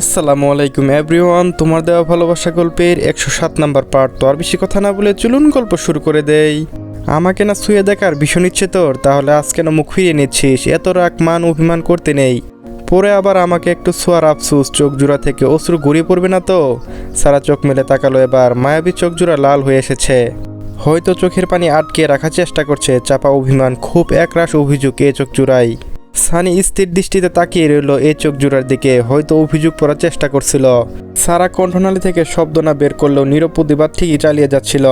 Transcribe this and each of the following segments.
আসসালামু আলাইকুম এভরিওয়ান, তোমার দেওয়া ভালোবাসা গল্পের একশো সাত নাম্বার পার্ট। তো আর বেশি কথা না বলে চলুন গল্প শুরু করে দেই। আমাকে না শুয়ে দেখার ভীষণ ইচ্ছে তোর, তাহলে আজ কেন মুখ ফিরিয়ে নিচ্ছিস, এত রাগ, মান, অভিমান করতে নেই। পরে আবার আমাকে একটু ছোয়ার আফসুস, চোখ জোড়া থেকে অশ্রু গড়িয়ে পড়বে না তো? সারা চোখ মেলে তাকালো এবার, মায়াবী চোখ জোড়া লাল হয়ে এসেছে। হয়তো চোখের পানি আটকে রাখার চেষ্টা করছে, চাপা অভিমান, খুব একরাশ অভিযোগ এ চোখ জোড়াই সানি স্থির দৃষ্টিতে তাকিয়ে রইল এই চোখ জোড়ার দিকে। হয়তো অভিযোগ করার চেষ্টা করছিল। সারা কণ্ঠনালী থেকে শব্দ না বের করলেও নীরব ঠিকই চালিয়ে যাচ্ছিল।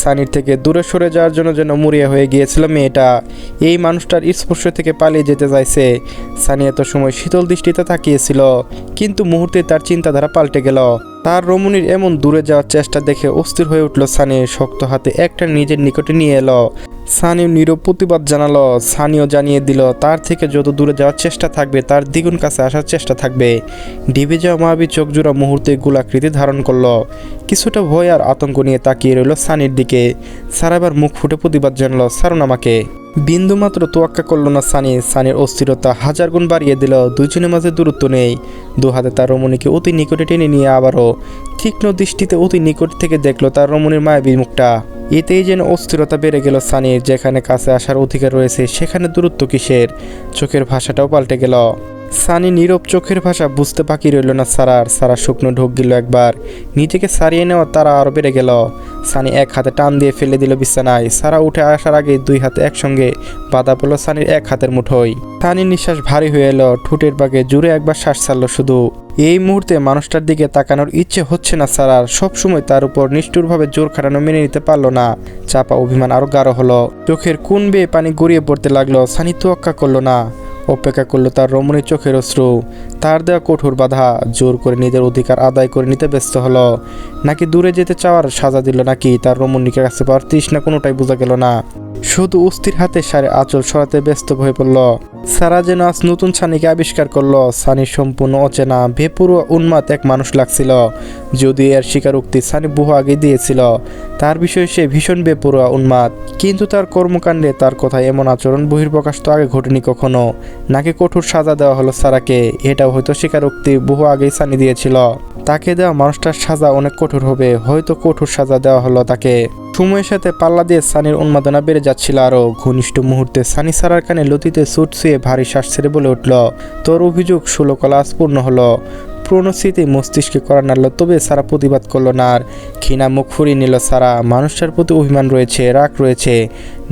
সানির থেকে দূরে সরে যাওয়ার জন্য যেন মরিয়া হয়ে গিয়েছিল মেয়েটা। এই মানুষটার স্পর্শ থেকে পালিয়ে যেতে চাইছে। সানি এত সময় শীতল দৃষ্টিতে তাকিয়েছিল, কিন্তু মুহূর্তে তার চিন্তাধারা পাল্টে গেল। তার রমণীর এমন দূরে যাওয়ার চেষ্টা দেখে অস্থির হয়ে উঠল সানি। শক্ত হাতে একটা নিজের নিকটে নিয়ে এলো। সানিও নীরব প্রতিবাদ জানালো। সানিও জানিয়ে দিল, তার থেকে যত দূরে যাওয়ার চেষ্টা থাকবে, তার দ্বিগুণ কাছে আসার চেষ্টা থাকবে। ডিবে যাওয়া মায়াবী চোখ জোড়া মুহূর্তে গোলাকৃতি ধারণ করল। কিছুটা ভয় আর আতঙ্ক নিয়ে তাকিয়ে রইল সানির দিকে। সারাবার মুখ ফুটে প্রতিবাদ জানালো সারুন আমাকে। বিন্দুমাত্র তোয়াক্কা করল না সানি। সানির অস্থিরতা হাজার গুণ বাড়িয়ে দিল, দুজনের মাঝে দূরত্ব নেই। দু হাতে তার রমণীকে অতি নিকটে টেনে নিয়ে আবারও, তীক্ষ্ণ দৃষ্টিতে অতি নিকট থেকে দেখল তার রমণীর মায়াবী মুখটা। এতেই যেন অস্থিরতা বেড়ে গেল সানির, যেখানে কাছে আসার অধিকার রয়েছে, সেখানে দূরত্ব কিসের? চোখের ভাষাটাও পাল্টে গেল। সানি নীরব চোখের ভাষা বুঝতে বাকি রইল না সারার। সারা শুকনো ঢোক গেল একবার। নিজেকে সারিয়ে নেওয়া তারা আরও বেড়ে গেল। সানি এক হাতে টান দিয়ে ফেলে দিল বিছানায়। সারা উঠে আসার আগে দুই হাতে একসঙ্গে বাধা পড়ল সানির এক হাতের মুঠোয়। সানির নিঃশ্বাস ভারী হয়ে এলো। ঠোঁটের বাগে জুড়ে একবার শ্বাস ছাড়লো শুধু। এই মুহূর্তে মানুষটার দিকে তাকানোর ইচ্ছে হচ্ছে না সারার। সবসময় তার উপর নিষ্ঠুরভাবে জোর খাটানো মেনে নিতে পারল না। চাপা অভিমান আরও গাঢ় হলো। চোখের কোন বেয়ে পানি গড়িয়ে পড়তে লাগল। সানি তোয়াক্কা করল না। অপেক্ষা করল তার রমণীর চোখের অশ্রু। তার দেওয়া কঠোর বাধা, জোর করে নিজের অধিকার আদায় করে নিতে ব্যস্ত হলো। নাকি দূরে যেতে চাওয়ার সাজা দিল নাকি তার রমণীকে কাছে পাওয়ার তৃষ্ণা কোনোটাই বোঝা গেল না। শুধু অস্থির হাতে সারে আঁচল সরাতে ব্যস্ত হয়ে পড়ল। সারা যেন আজ নতুন ছানিকে আবিষ্কার করল। সানি সম্পূর্ণ অচেনা বেপুরুয়া উন্মাদ এক মানুষ লাগছিল। যদি এর স্বীকারোক্তি সানি বহু আগে দিয়েছিল, তার বিষয়ে সে ভীষণ বেপরোয়া উন্মাদ। কিন্তু তার কর্মকাণ্ডে তার কথায় এমন আচরণ বহির্প্রকাশ তো আগে ঘটেনি কখনো। নাকি কঠোর সাজা দেওয়া হলো সারাকে, এটাও হয়তো স্বীকারোক্তি বহু আগেই সানি দিয়েছিল। তাকে দেওয়া মানুষটার সাজা অনেক কঠোর হবে, হয়তো কঠোর সাজা দেওয়া হলো তাকে। সময়ের সাথে পাল্লা দিয়ে সানির উন্মাদনা বেড়ে যাচ্ছিল আরও। ঘনিষ্ঠ মুহূর্তে সানি সারার কানে লতিতে সুট শুয়ে ভারী শ্বাস ছেড়ে বলে উঠল, তোর অভিযোগ ষোলো কলা আজ পূর্ণ হলো স্মৃতি মস্তিষ্কে করা নাড়ল, তবে সারা প্রতিবাদ করল না আর। ঘৃণা মুখ ফুরিয়ে নিল সারা। মানুষটার প্রতি অভিমান রয়েছে, রাগ রয়েছে।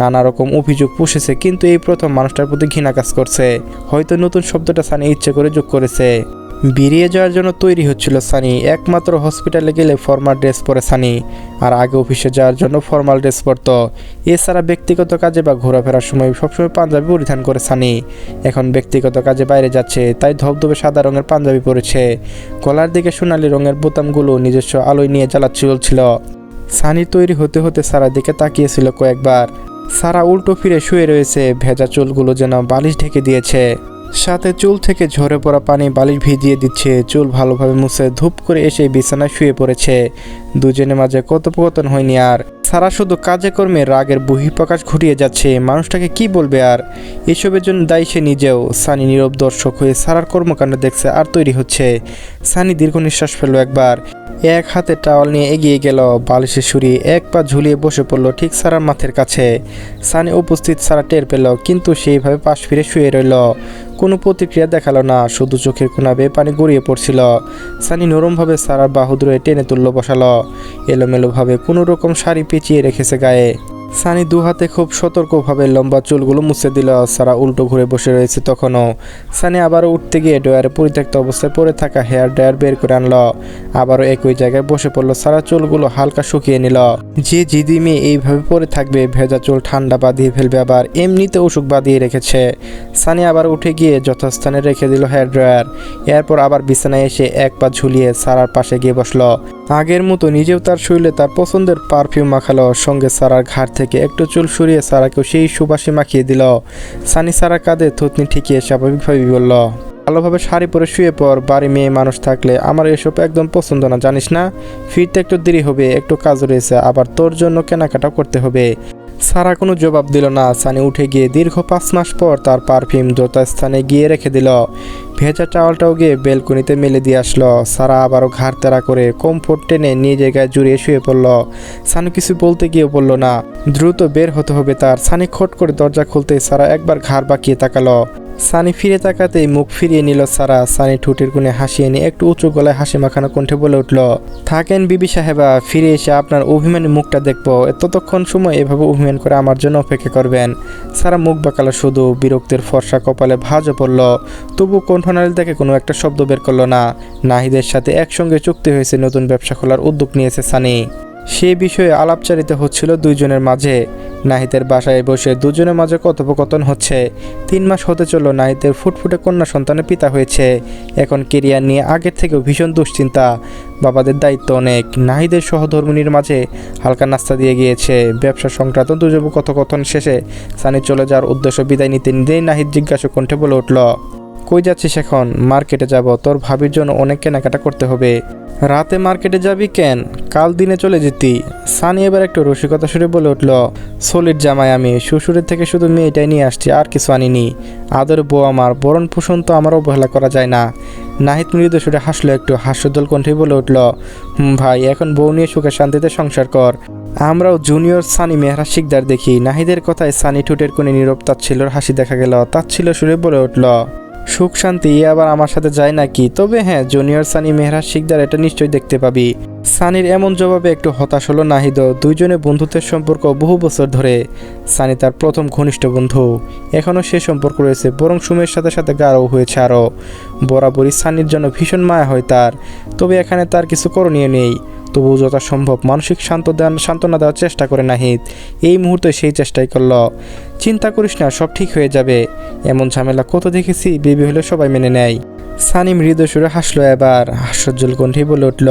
নানা রকম অভিযোগ পুষেছে, কিন্তু এই প্রথম মানুষটার প্রতি ঘৃণা কাজ করছে। হয়তো নতুন শব্দটা সানি ইচ্ছে করে যোগ করেছে। বেরিয়ে যাওয়ার জন্য তৈরি হচ্ছিল সানি। একমাত্র হসপিটালে গেলে ফর্মাল ড্রেস পরে সানি, আর আগে অফিসে যাওয়ার জন্য ফর্মাল ড্রেস পরতো। এছাড়া ব্যক্তিগত কাজে বা ঘোরাফেরার সময় সবসময় পাঞ্জাবি পরিধান করে সানি। এখন ব্যক্তিগত কাজে বাইরে যাচ্ছে, তাই ধবধবে সাদা রঙের পাঞ্জাবি পরেছে। গলার দিকে সোনালি রঙের বোতামগুলো নিজস্ব আলোয় নিয়ে জ্বালা চলছিল। সানি তৈরি হতে হতে সারা দিকে তাকিয়েছিল কয়েকবার। সারা উল্টো ফিরে শুয়ে রয়েছে, ভেজা চুলগুলো যেন বালিশ ঢেকে দিয়েছে। সাথে চুল থেকে ঝরে পড়া পানি বালিশ ভিজিয়ে দিচ্ছে। চুল ভালোভাবে মুছে ধূপ করে এসে বিছানায় শুয়ে পড়েছে। দুজনের মাঝে কথোপকথন হয়নি আর। সারা শুধু কাজে কর্মে রাগের বহিঃপ্রকাশ ঘটিয়ে যাচ্ছে। মানুষটাকে কি বলবে আর? এসবের জন্য দায়ী সে নিজেও। সানি নীরব দর্শক হয়ে সারার কর্মকাণ্ড দেখছে আর তৈরি হচ্ছে। সানি দীর্ঘ নিঃশ্বাস ফেলল একবার। এক হাতে টাওয়াল নিয়ে এগিয়ে গেল। বালিশে সুরি এক পা ঝুলিয়ে বসে পড়ল ঠিক সারার মাথের কাছে। সানি উপস্থিত সারা টের পেল, কিন্তু সেইভাবে পাশ ফিরে শুয়ে রইল। কোনো প্রতিক্রিয়া দেখাল না। শুধু চোখের কোনা বেয়ে পানি গড়িয়ে পড়ছিল। সানি নরমভাবে সারার বাহুদুরে টেনে তুললো বসালো। এলোমেলোভাবে কোনো রকম শাড়ি পেঁচিয়ে রেখেছে গায়ে। সানি দু হাতে খুব সতর্কভাবে লম্বা চুলগুলো মুছে দিল। সারা উল্টো ঘুরে বসে রয়েছে তখনও। সানি আবারও উঠতে গিয়ে ড্রয়ারে পরিত্যক্ত অবস্থায় পড়ে থাকা হেয়ার ড্রয়ার বের করে আনলো। আবারও একই জায়গায় বসে পড়ল। সারা চুলগুলো হালকা শুকিয়ে নিল। যে জিদি মেয়ে এইভাবে পড়ে থাকবে, ভেজা চুল ঠান্ডা বাঁধিয়ে ফেলবে আবার এমনিতে অসুখ বাঁধিয়ে রেখেছে। সানি আবার উঠে গিয়ে যথাস্থানে রেখে দিল হেয়ার ড্রয়ার। এরপর আবার বিছানায় এসে এক পা ঝুলিয়ে সারার পাশে গিয়ে বসল। আগের মতো নিজেও তার শরীরে তার পছন্দের পারফিউম মাখালো। সঙ্গে সারার ঘাট থেকে একটু চুল সরিয়ে সারাকেও সেই সুবাসে মাখিয়ে দিল। সানি সারা কাঁধে থুতনি ঠিকিয়ে স্বাভাবিকভাবে বলল, ভালোভাবে শাড়ি পরে শুয়ে পর, বাড়ি মেয়ে মানুষ থাকলে আমার এসব একদম পছন্দ না, জানিস না? ফিরতে একটু দেরি হবে, একটু কাজ রয়েছে, আবার তোর জন্য কেনাকাটা করতে হবে। সারা কোনো জবাব দিল না। সানি উঠে গিয়ে দীর্ঘ পাঁচ মাস পর তার পারফিউম যথাস্থানে গিয়ে রেখে দিল। ভেজা টাওয়ালটাও গিয়ে বেলকনিতে মেলে দিয়ে আসলো। সারা আবারও ঘাড় তেরা করে কমফোর্ট টেনে নিয়ে জায়গায় জুড়িয়ে শুয়ে পড়ল। সানু কিছু বলতে গিয়ে বলল না। দ্রুত বের হতে হবে তার। সানি খট করে দরজা খুলতে সারা একবার ঘাড় বাঁকিয়ে তাকালো। সানি ফিরে তাকাতেই মুখ ফিরিয়ে নিল সারা। সানি ঠোঁটের কোণে হাসিয়ে নিয়ে একটু উঁচু গলায় হাসি মাখানো কণ্ঠে বলে উঠল, থাকেন বিবি সাহেবা, ফিরে এসে আপনার অভিমানী মুখটা দেখব। ততক্ষণ সময় এভাবে অভিমান করে আমার জন্য অপেক্ষা করবেন। সারা মুখ বাঁকালো শুধু, বিরক্তির ফর্সা কপালে ভাঁজও পড়ল। তবু কণ্ঠনালী দেখে কোনো একটা শব্দ বের করল না। নাহিদের সাথে একসঙ্গে চুক্তি হয়েছে নতুন ব্যবসা খোলার উদ্যোগ নিয়েছে সানি। সে বিষয়ে আলাপচারিত হচ্ছিল দুইজনের মাঝে। নাহিদের বাসায় বসে দুজনের মাঝে কথোপকথন হচ্ছে। তিন মাস হতে চলল নাহিদের ফুটফুটে কন্যা সন্তানের পিতা হয়েছে। এখন কেরিয়ার নিয়ে আগের থেকেও ভীষণ দুশ্চিন্তা। বাবাদের দায়িত্ব অনেক। নাহিদের সহধর্মিনীর মাঝে হালকা নাস্তা দিয়ে গিয়েছে। ব্যবসা সংক্রান্ত দুজব কথোপকথন শেষে সানি চলে যাওয়ার উদ্দেশ্য বিদায় নিতে নিতেই নাহিদ জিজ্ঞাসা কণ্ঠে বলে উঠল কই যাচ্ছিস এখন? মার্কেটে যাব, তোর ভাবির জন্য অনেক কেনাকাটা করতে হবে। রাতে মার্কেটে যাবি কেন? কাল দিনে চলে যেতি। সানি এবার একটু রসিকতা সুরে বলে উঠল, সলিড জামাই আমি, শ্বশুরের থেকে শুধু মেয়েটাই নিয়ে আসছি, আর কিছু আনিনি। আদর বউ আমার, বরণ পোষণ তো আমার অবহেলা করা যায় না। নাহিদ মৃদু সুরে হাসলো একটু, হাস্যজ্জ্বল কণ্ঠে বলে উঠল ভাই, এখন বউ নিয়ে সুখে শান্তিতে সংসার কর। আমরাও জুনিয়র সানি মেহরা শিকদার দেখি। নাহিদের কথায় সানি ঠুটের কোণে নীরব তাচ্ছিলর হাসি দেখা গেল তাচ্ছিল সুরে বলে উঠল সুখ শান্তি আবার আমার সাথে যায় নাকি? তবে হ্যাঁ জুনিয়র সানি মেহরা শিকদার এটা নিশ্চয়ই দেখতে পাবি। সানির এমন জবাবে একটু হতাশ হলো নাহিদ। দুইজনে বন্ধুত্বের সম্পর্ক বহু বছর ধরে। সানি তার প্রথম ঘনিষ্ঠ বন্ধু। এখনও সে সম্পর্ক রয়েছে, বরং সুমের সাথে সাথে গাঢ় হয়েছে আরও। বরাবরই সানির জন্য ভীষণ মায়া হয় তার। তবে এখানে তার কিছু করণীয় নেই। তবু যথাসম্ভব মানসিক শান্ত দেন, সান্ত্বনা দেওয়ার চেষ্টা করে নাহিদ। এই মুহূর্তে সেই চেষ্টাই করল। চিন্তা করিস না, সব ঠিক হয়ে যাবে। এমন ঝামেলা কত দেখেছি বেবি হলে সবাই মেনে নেয়। সানি মৃদু সুরে হাসলো এবার। হাস্যজ্জ্বল কণ্ঠে বলে উঠল,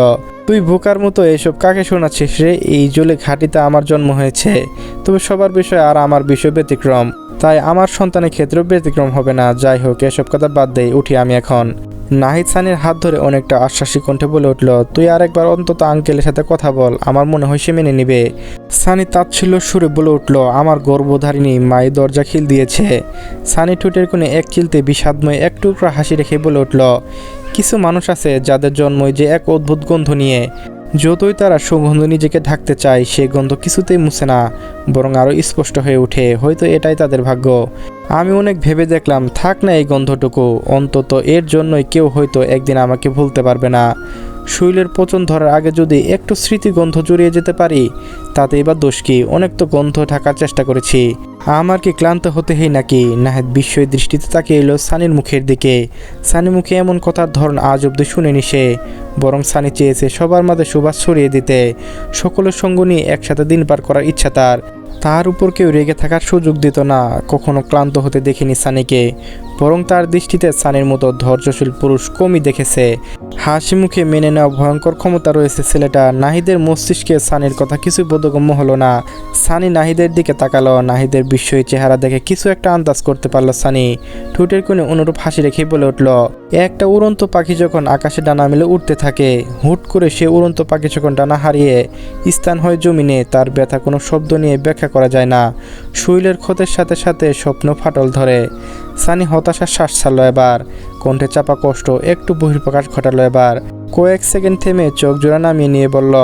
তুই বোকার মতো এসব কাকে শোনাচ্ছিস রে? এই জলে ঘাটিতে আমার জন্ম হয়েছে। তবে সবার বিষয় আর আমার বিষয় ব্যতিক্রম। তাই আমার সন্তানের ক্ষেত্রেও ব্যতিক্রম হবে না। যাই হোক এসব কথা বাদ দেই, উঠি আমি এখন। নাহিদ সানির হাত ধরে অনেকটা আশ্বাসী কণ্ঠে বলে উঠল, তুই আরেকবার অন্তত আঙ্কেলের সাথে কথা বল, আমার মনে হয় সে মেনে নিবে। সানি তাচ্ছিল্য সুরে বলে উঠল, আমার গর্ভধারিণী মায়ের দরজা খিল দিয়েছে। সানি ঠোঁটের কোণে এক চিলতে বিষাদময় এক টুকরা হাসি রেখে বলে উঠল, কিছু মানুষ আছে যাদের জন্মই যে এক অদ্ভুত গন্ধ নিয়ে। যতই তারা সুগন্ধ নিজেকে ঢাকতে চায়, সে গন্ধ কিছুতেই মুছে না, বরং আরও স্পষ্ট হয়ে ওঠে, হয়তো এটাই তাদের ভাগ্য। আমি অনেক ভেবে দেখলাম, থাক না এই গন্ধটুকু, অন্তত এর জন্যই কেউ হয়তো একদিন আমাকে ভুলতে পারবে না। শৈলের পচন ধরার আগে যদি একটু স্মৃতিগন্ধ জড়িয়ে যেতে পারি, তাতে এবার দোষ কি? অনেক তো গন্ধ ঢাকার চেষ্টা করেছি। আমার কি ক্লান্ত হতে হেই নাকি? নাহেদ বিস্ময় দৃষ্টিতে তাকিয়ে এলো সানির মুখের দিকে। সানি মুখে এমন কথার ধরন আজ অব্দি শুনেনি সে। বরং সানি চেয়েছে সবার মাঝে সুবাস ছড়িয়ে দিতে। সকলের সঙ্গ নিয়ে একসাথে দিন পার করার ইচ্ছা তার। তার উপর কেউ রেগে থাকার সুযোগ দিত না, কখনো ক্লান্ত হতে দেখিনি সানিকে। বরং তার দৃষ্টিতে সানির মতো ধৈর্যশীল পুরুষ কমই দেখেছে। হাসি মুখে মেনে নেওয়া ভয়ঙ্কর ক্ষমতা রয়েছে ছেলেটা। নাহিদের মস্তিষ্কে সানির কথা কিছু বোধগম্য হলো না। সানি নাহিদের দিকে তাকালো। নাহিদের বিস্ময়ী চেহারা দেখে কিছু একটা আন্দাজ করতে পারল সানি। ঠোঁটের কোণে অনুরূপ হাসি রেখে বলে উঠল, একটা উড়ন্ত পাখি যখন আকাশে ডানা মেলে উঠতে থাকে, হুট করে সে উড়ন্ত পাখি যখন ডানা হারিয়ে স্থান হয় জমিনে, তার ব্যথা কোনো শব্দ নিয়ে ব্যাখ্যা করা যায় না। শৈলের ক্ষতের সাথে সাথে স্বপ্ন ফাটল ধরে। সানি হতাশার শ্বাস ছাড়লো এবার। কণ্ঠে চাপা কষ্ট, একটু বহির্প্রকাশ ঘটালো এবার। কয়েক সেকেন্ড থেমে চোখ জোড়া নামিয়ে নিয়ে বলল,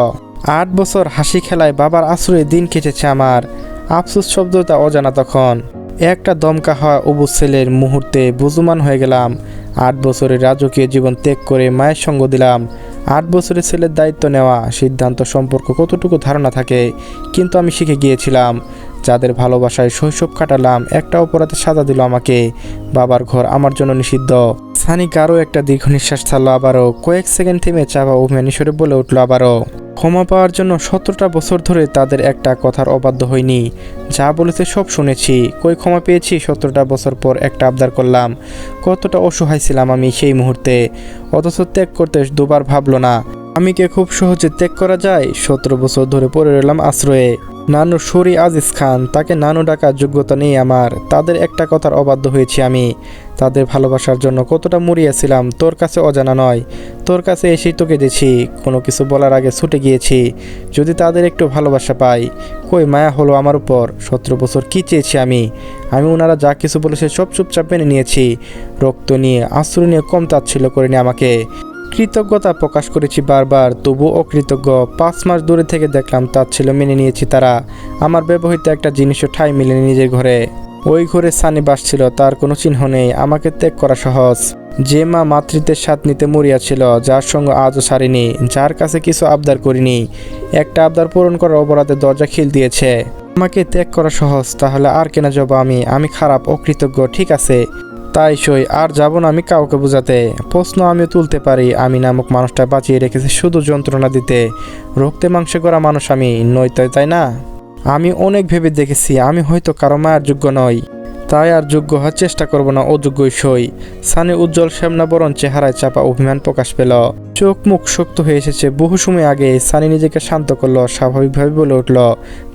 আট বছর হাসি খেলায় বাবার আশ্রয়ে দিন কেটেছে আমার। আফসোস শব্দটা অজানা তখন। একটা দমকা হওয়া অবু ছেলের মুহূর্তে বুজুমান হয়ে গেলাম। আট বছরের রাজকীয় জীবন ত্যাগ করে মায়ের সঙ্গ দিলাম। আট বছরের ছেলের দায়িত্ব নেওয়া, সিদ্ধান্ত সম্পর্ক কতটুকু ধারণা থাকে, কিন্তু আমি শিখে গিয়েছিলাম। যাদের ভালোবাসায় শৈশব কাটালাম, একটা অপরাধে সাজা দিল আমাকে। বাবার ঘর আমার জন্য নিষিদ্ধ। সানিক আরও একটা দীর্ঘ নিঃশ্বাস ছাড়লো আবারও। কয়েক সেকেন্ড থেমে চাপা অভিমানী সরে বলে উঠল আবারও। ক্ষমা পাওয়ার জন্য সতেরোটা বছর ধরে তাদের একটা কথার অবাধ্য হয়নি যা বলেছে সব শুনেছি। কই ক্ষমা পেয়েছি? সতেরোটা বছর পর একটা আবদার করলাম। কতটা অসহায় ছিলাম আমি সেই মুহূর্তে। অথচ ত্যাগ করতে দুবার ভাবলো না। আমি কে খুব সহজে ত্যাগ করা যায়? সতেরো বছর ধরে পড়ে রইলাম আশ্রয়ে। নানু শরী আজিজ খান, তাকে নানু ডাকার যোগ্যতা নেই আমার। তাদের একটা কথার অবাধ্য হয়েছি আমি। তাদের ভালোবাসার জন্য কতটা মরিয়াছিলাম, তোর কাছে অজানা নয়। তোর কাছে এসেই তোকে দিয়েছি কোনো কিছু বলার আগে ছুটে গিয়েছি। যদি তাদের একটু ভালোবাসা পাই, কই মায়া হলো আমার উপর? সতেরো বছর কী চেয়েছি আমি? আমি ওনারা যা কিছু বলেছে সব চুপচাপ মেনে নিয়েছি। রক্ত নিয়ে, আশ্রয় নিয়ে কম তাচ্ছিল করেনি আমাকে। কৃতজ্ঞতা প্রকাশ করেছি বারবার তবু অকৃতজ্ঞ। পাঁচ মাস দূরে থেকে দেখলাম তার ছিল মেনে নিয়েছি তারা। আমার ব্যবহৃত একটা জিনিসও ঠাই মিলেনি নিজের ঘরে। ওই ঘরে সানি বাসছিল তার কোনো চিহ্ন নেই। আমাকে ত্যাগ করা সহজ। যে মা মাতৃত্বের স্বাদ নিতে মরিয়াছিল যার সঙ্গে আজও সারিনি যার কাছে কিছু আবদার করিনি। একটা আবদার পূরণ করার অপরাধে দরজা খিল দিয়েছে। আমাকে ত্যাগ করা সহজ, তাহলে আর কেনা যাব আমি? আমি খারাপ, অকৃতজ্ঞ, ঠিক আছে। তাই সই, আর যাব না আমি কাউকে বোঝাতে। প্রশ্ন আমি তুলতে পারি, আমি নামক মানুষটা বাঁচিয়ে রেখেছি শুধু যন্ত্রণা দিতে। রক্তে মাংসে করা মানুষ আমি, নই তাই তাই না? আমি অনেক ভেবে দেখেছি, আমি হয়তো কারও মায়ের যোগ্য নই। তাই আর যোগ্য হওয়ার চেষ্টা করব না, অযোগ্যই সই। সানি উজ্জ্বল শ্যামনা বরণ চেহারায় চাপা অভিমান প্রকাশ পেল। চোখ মুখ শক্ত হয়ে এসেছে, বহু সময় আগে সানি নিজেকে শান্ত করল, স্বাভাবিকভাবে বলে উঠল,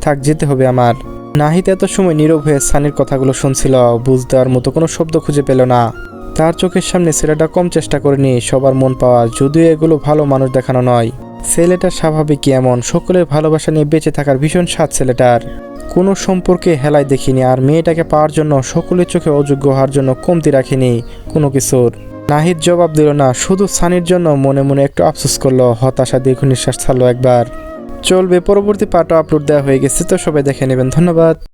থাক, যেতে হবে আমার। নাহিদ এত সময় নীরব হয়ে সানির কথাগুলো শুনছিল বুঝ দেওয়ার মতো কোনো শব্দ খুঁজে পেল না। তার চোখের সামনে ছেলেটা কম চেষ্টা করেনি, সবার মন পাওয়া, যদিও এগুলো ভালো মানুষ দেখানো নয়। ছেলেটা স্বাভাবিক এমন? সকলের ভালোবাসা নিয়ে বেঁচে থাকার ভীষণ স্বাদ ছেলেটার। কোনো সম্পর্কে হেলায় দেখিনি আর মেয়েটাকে পাওয়ার জন্য সকলের চোখে অযোগ্য হওয়ার জন্য কমতি রাখিনি, কোনো কিছুর। নাহিদ জবাব দিল না, শুধু সানির জন্য মনে মনে একটু আফসোস করল, হতাশা দীর্ঘ নিঃশ্বাস ছাড়লো একবার। চলবে পরবর্তী পার্টও আপলোড দেওয়া হয়ে গেছে তো সবাই দেখে নেবেন ধন্যবাদ।